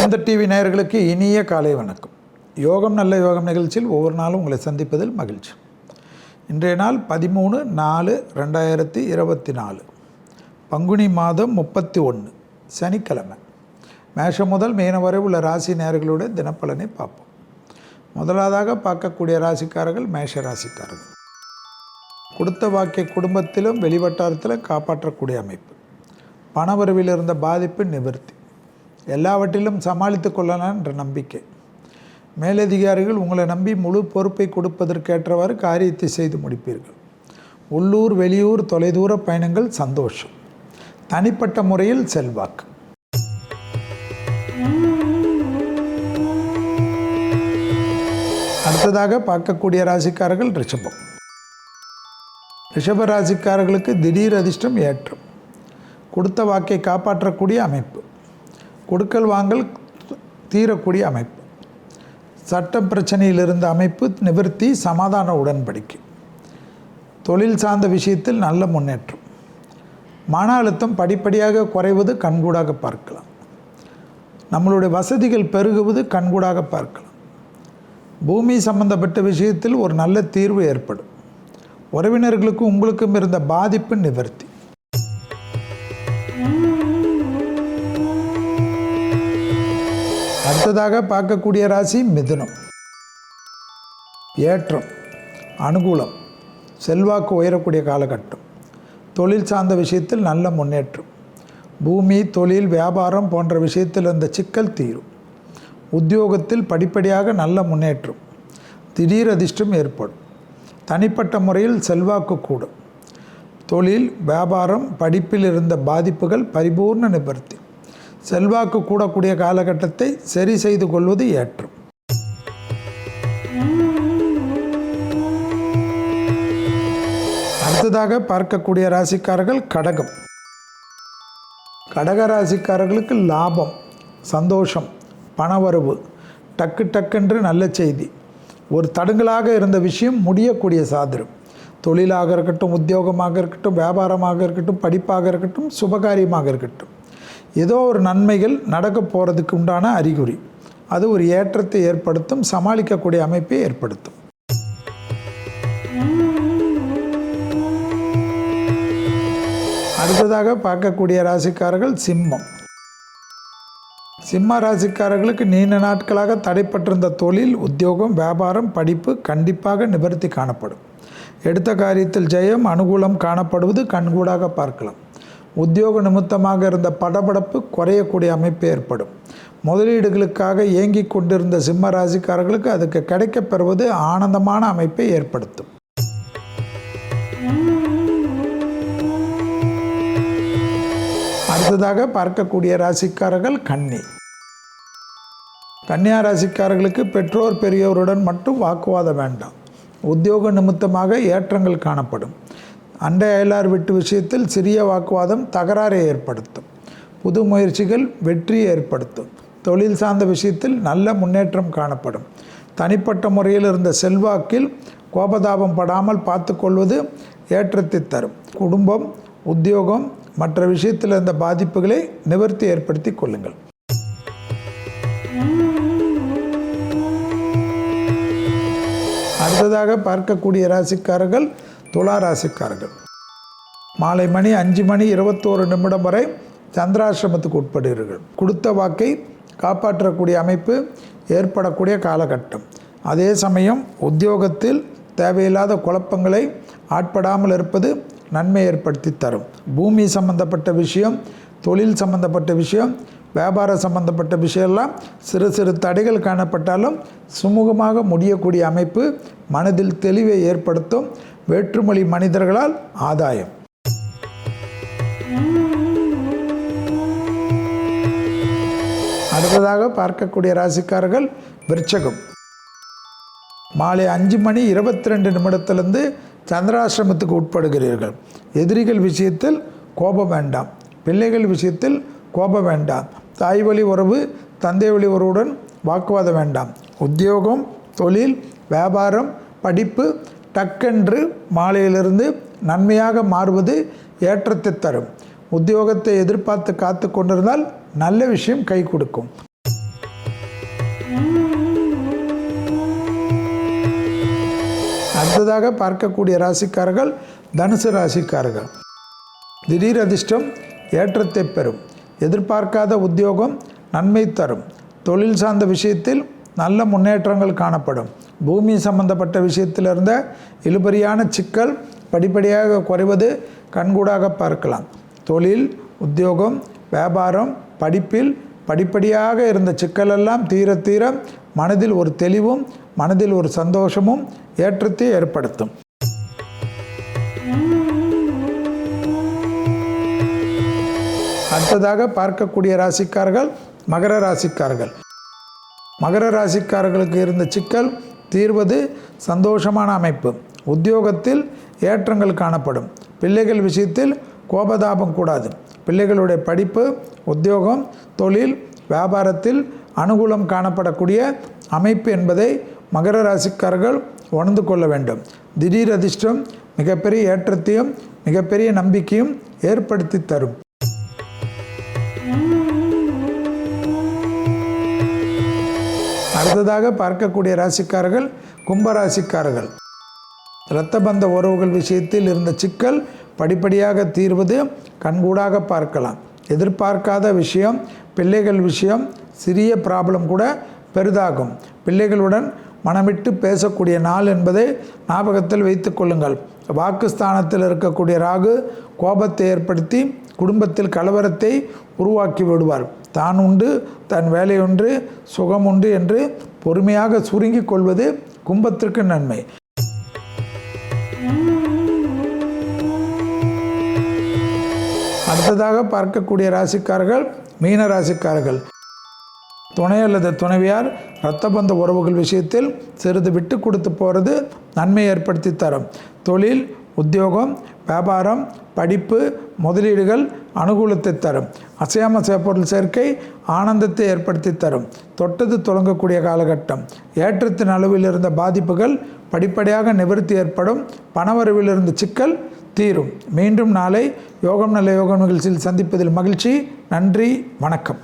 வேந்தர் டிவி நேயர்களுக்கு இனிய காலை வணக்கம். யோகம் நல்ல யோகம் நிகழ்ச்சியில் ஒவ்வொரு நாளும் உங்களை சந்திப்பதில் மகிழ்ச்சி. இன்றைய நாள் பதிமூணு நாலு ரெண்டாயிரத்தி இருபத்தி நாலு. பங்குனி மாதம் முப்பத்தி ஒன்று சனிக்கிழமை. மேஷம் முதல் மீன வரை உள்ள ராசி நேயர்களுடைய தினப்பலனை பார்ப்போம். முதலாவதாக பார்க்கக்கூடிய ராசிக்காரர்கள் மேஷ ராசிக்காரர்கள். கொடுத்த வாக்கிய குடும்பத்திலும் வெளிவட்டாரத்திலும் காப்பாற்றக்கூடிய அமைப்பு. பணவரவில் இருந்த பாதிப்பு நிவர்த்தி. எல்லாவற்றிலும் சமாளித்து கொள்ளலாம் என்ற நம்பிக்கை. மேலதிகாரிகள் உங்களை நம்பி முழு பொறுப்பை கொடுப்பதற்கேற்றவாறு காரியத்தை செய்து முடிப்பீர்கள். உள்ளூர் வெளியூர் தொலைதூர பயணங்கள் சந்தோஷம். தனிப்பட்ட முறையில் செல்வாக்கு. அடுத்ததாக பார்க்கக்கூடிய ராசிக்காரர்கள் ரிஷபம். ரிஷப ராசிக்காரர்களுக்கு திடீர் அதிர்ஷ்டம் ஏற்றம். கொடுத்த வாக்கை காப்பாற்றக்கூடிய அமைப்பு. கொடுக்கல் வாங்கல் தீரக்கூடிய அமைப்பு. சட்ட பிரச்சனையில் இருந்த அமைப்பு நிவர்த்தி சமாதான உடன்படிக்கை. தொழில் சார்ந்த விஷயத்தில் நல்ல முன்னேற்றம். மன அழுத்தம் படிப்படியாக குறைவது கண்கூடாக பார்க்கலாம். நம்மளுடைய வசதிகள் பெருகுவது கண்கூடாக பார்க்கலாம். பூமி சம்பந்தப்பட்ட விஷயத்தில் ஒரு நல்ல தீர்வு ஏற்படும். உறவினர்களுக்கும் உங்களுக்கும் இருந்த பாதிப்பு நிவர்த்தி. அடுத்ததாக பார்க்கக்கூடிய ராசி மிதுனம். ஏற்றம் அனுகூலம் செல்வாக்கு உயரக்கூடிய காலகட்டம் தொழில் சார்ந்த விஷயத்தில் நல்ல முன்னேற்றம் பூமி தொழில் வியாபாரம் போன்ற விஷயத்தில் இருந்த சிக்கல் தீரும். உத்தியோகத்தில் படிப்படியாக நல்ல முன்னேற்றம் திடீர் அதிர்ஷ்டம் ஏற்படும். தனிப்பட்ட முறையில் செல்வாக்கு கூடும். தொழில் வியாபாரம் படிப்பில் இருந்த பாதிப்புகள் பரிபூர்ண நிபர்த்தி செல்வாக்கு கூடக்கூடிய காலகட்டத்தை சரி செய்து கொள்வது ஏற்றம். அடுத்ததாக பார்க்கக்கூடிய ராசிக்காரர்கள் கடகம். கடக ராசிக்காரர்களுக்கு லாபம் சந்தோஷம் பணவரவு டக்கு டக்குன்று நல்ல செய்தி. ஒரு தடுங்கலாக இருந்த விஷயம் முடியக்கூடிய சாதனம். தொழிலாக இருக்கட்டும் உத்தியோகமாக இருக்கட்டும் வியாபாரமாக இருக்கட்டும் படிப்பாக இருக்கட்டும் சுபகாரியமாக இருக்கட்டும். ஏதோ ஒரு நன்மைகள் நடக்க போகிறதுக்கு உண்டான அறிகுறி. அது ஒரு ஏற்றத்தை ஏற்படுத்தும் சமாளிக்கக்கூடிய அமைப்பை ஏற்படுத்தும். அடுத்ததாக பார்க்கக்கூடிய ராசிக்காரர்கள் சிம்மம். சிம்ம ராசிக்காரர்களுக்கு நீண்ட நாட்களாக தடைப்பட்டிருந்த தொழில் உத்தியோகம் வியாபாரம் படிப்பு கண்டிப்பாக நிவர்த்தி காணப்படும். எடுத்த காரியத்தில் ஜெயம் அனுகூலம் காணப்படுவது கண்கூடாக பார்க்கலாம். உத்தியோக நிமித்தமாக இருந்த படபடப்பு குறையக்கூடிய அமைப்பு ஏற்படும். முதலீடுகளுக்காக இயங்கிக் கொண்டிருந்த சிம்ம ராசிக்காரர்களுக்கு அதுக்கு கிடைக்கப் பெறுவது ஆனந்தமான அமைப்பை ஏற்படுத்தும். அடுத்ததாக பார்க்கக்கூடிய ராசிக்காரர்கள் கன்னி. கன்னியா ராசிக்காரர்களுக்கு பெற்றோர் பெரியோருடன் மட்டும் வாக்குவாதம் வேண்டாம். உத்தியோக நிமித்தமாக ஏற்றங்கள் காணப்படும். அண்டை அயலார் வீட்டு விஷயத்தில் சிறிய வாக்குவாதம் தகராறை ஏற்படுத்தும். புது முயற்சிகள் வெற்றியை ஏற்படுத்தும். தொழில் சார்ந்த விஷயத்தில் நல்ல முன்னேற்றம் காணப்படும். தனிப்பட்ட முறையில் இருந்த செல்வாக்கில் கோபதாபம் படாமல் பார்த்துக்கொள்வது ஏற்றத்தை தரும். குடும்பம் உத்தியோகம் மற்ற விஷயத்தில் இருந்த பாதிப்புகளை நிவர்த்தி ஏற்படுத்தி கொள்ளுங்கள். அடுத்ததாக பார்க்கக்கூடிய ராசிக்காரர்கள் துளாராசிக்காரர்கள். மாலை மணி அஞ்சு மணி இருபத்தோரு நிமிடம் வரை சந்திராசிரமத்துக்கு உட்படுகிறீர்கள். கொடுத்த வாக்கை காப்பாற்றக்கூடிய அமைப்பு ஏற்படக்கூடிய காலகட்டம். அதே சமயம் உத்தியோகத்தில் தேவையில்லாத குழப்பங்களை ஆட்படாமல் இருப்பது நன்மை ஏற்படுத்தி தரும். பூமி சம்பந்தப்பட்ட விஷயம் தொழில் சம்பந்தப்பட்ட விஷயம் வியாபார சம்பந்தப்பட்ட விஷயம்லாம் சிறு சிறு தடைகள் காணப்பட்டாலும் சுமூகமாக முடியக்கூடிய அமைப்பு மனதில் தெளிவை ஏற்படுத்தும் வேற்றுமொழி மனிதர்களால் ஆதாயம். அடுத்ததாக பார்க்கக்கூடிய ராசிக்காரர்கள் விருச்சகம். மாலை அஞ்சு மணி இருபத்தி ரெண்டு நிமிடத்திலிருந்து சந்திராசிரமத்துக்கு உட்படுகிறீர்கள். எதிரிகள் விஷயத்தில் கோபம் வேண்டாம். பிள்ளைகள் விஷயத்தில் கோபம் வேண்டாம். தாய் வழி உறவு தந்தை வழி உறவுடன் வாக்குவாதம் வேண்டாம். உத்தியோகம் தொழில் வியாபாரம் படிப்பு டக்கென்று மாலையிலிருந்து நன்மையாக மாறுவது ஏற்றத்தை தரும். உத்தியோகத்தை எதிர்பார்த்து காத்து கொண்டிருந்தால் நல்ல விஷயம் கை கொடுக்கும். அடுத்ததாக பார்க்கக்கூடிய ராசிக்காரர்கள் தனுசு ராசிக்காரர்கள். திடீர் அதிர்ஷ்டம் ஏற்றத்தை பெறும். எதிர்பார்க்காத உத்தியோகம் நன்மை தரும். தொழில் சார்ந்த விஷயத்தில் நல்ல முன்னேற்றங்கள் காணப்படும். பூமி சம்பந்தப்பட்ட விஷயத்தில் இருந்த இழுபறியான சிக்கல் படிப்படியாக குறைவது கண்கூடாக பார்க்கலாம். தொழில் உத்தியோகம் வியாபாரம் படிப்பில் படிப்படியாக இருந்த சிக்கலெல்லாம் தீர தீர மனதில் ஒரு தெளிவும் மனதில் ஒரு சந்தோஷமும் ஏற்றத்தை ஏற்படுத்தும். அடுத்ததாக பார்க்கக்கூடிய ராசிக்காரர்கள் மகர ராசிக்காரர்கள். மகர ராசிக்காரர்களுக்கு இருந்த சிக்கல் தீர்வது சந்தோஷமான அமைப்பு. உத்தியோகத்தில் ஏற்றங்கள் காணப்படும். பிள்ளைகள் விஷயத்தில் கோபதாபம் கூடாது. பிள்ளைகளுடைய படிப்பு உத்தியோகம் தொழில் வியாபாரத்தில் அனுகூலம் காணப்படக்கூடிய அமைப்பு என்பதை மகர ராசிக்காரர்கள் உணர்ந்து கொள்ள வேண்டும். திடீர் அதிர்ஷ்டம் மிகப்பெரிய ஏற்றத்தையும் மிகப்பெரிய நம்பிக்கையும் ஏற்படுத்தி தரும். அடுத்ததாக பார்க்கக்கூடிய ராசிக்காரர்கள் கும்பராசிக்காரர்கள். இரத்த பந்த உறவுகள் விஷயத்தில் இருந்த சிக்கல் படிப்படியாக தீர்வது கண்கூடாக பார்க்கலாம். எதிர்பார்க்காத விஷயம் பிள்ளைகள் விஷயம் சிறிய ப்ராப்ளம் கூட பெரிதாகும். பிள்ளைகளுடன் மனமிட்டு பேசக்கூடிய நாள் என்பதை ஞாபகத்தில் வைத்து கொள்ளுங்கள். வாக்குஸ்தானத்தில் இருக்கக்கூடிய ராகு கோபத்தை ஏற்படுத்தி குடும்பத்தில் கலவரத்தை உருவாக்கி விடுவார். தான் உண்டு தன் வேலையொன்று சுகம் உண்டு என்று பொறுமையாக சுருங்கிக் கொள்வது கும்பத்திற்கு நன்மை. அடுத்ததாக பார்க்கக்கூடிய ராசிக்காரர்கள் மீன ராசிக்காரர்கள். துணை அல்லது துணைவியார் இரத்தபந்த உறவுகள் விஷயத்தில் சிறிது விட்டு கொடுத்து போகிறது நன்மை ஏற்படுத்தி தரும். தொழில் உத்தியோகம் வியாபாரம் படிப்பு முதலீடுகள் அனுகூலத்தை தரும். அசையாம சேப்பொருள் சேர்க்கை ஆனந்தத்தை ஏற்படுத்தி தரும். தொட்டது தொடங்கக்கூடிய காலகட்டம். ஏற்றத்தின் அளவில் இருந்த பாதிப்புகள் படிப்படியாக நிவர்த்தி ஏற்படும். பணவரவில் இருந்த சிக்கல் தீரும். மீண்டும் நாளை யோகம் நல்ல யோகம் நிகழ்ச்சியில் சந்திப்பதில் மகிழ்ச்சி. நன்றி. வணக்கம்.